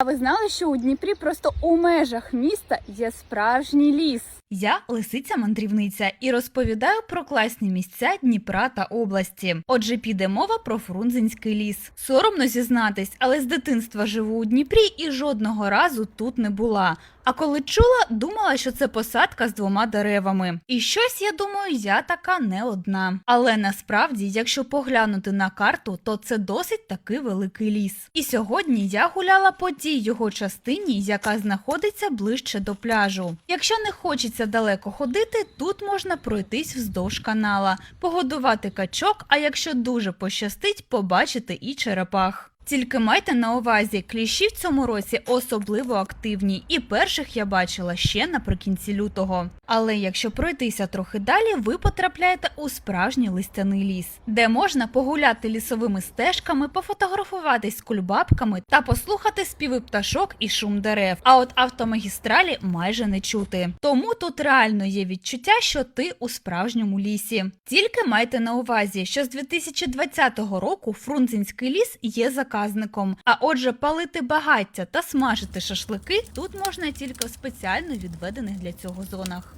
А ви знали, що у Дніпрі просто у межах міста є справжній ліс? Я лисиця мандрівниця і розповідаю про класні місця Дніпра та області. Отже, піде мова про Фрунзенський ліс. Соромно зізнатись, але з дитинства живу у Дніпрі і жодного разу тут не була. А коли чула, думала, що це посадка з двома деревами. І щось, я думаю, я така не одна. Але насправді, якщо поглянути на карту, то це досить таки великий ліс. І сьогодні я гуляла по тій його частині, яка знаходиться ближче до пляжу. Якщо не хочеться далеко ходити, тут можна пройтись вздовж канала, погодувати качок, а якщо дуже пощастить, побачити і черепах. Тільки майте на увазі, кліщі в цьому році особливо активні, і перших я бачила ще наприкінці лютого. Але якщо пройтися трохи далі, ви потрапляєте у справжній листяний ліс, де можна погуляти лісовими стежками, пофотографуватись кульбабками та послухати співи пташок і шум дерев. А от автомагістралі майже не чути. Тому тут реально є відчуття, що ти у справжньому лісі. Тільки майте на увазі, що з 2020 року Фрунзенський ліс є заказником. А отже, палити багаття та смажити шашлики тут можна тільки в спеціально відведених для цього зонах.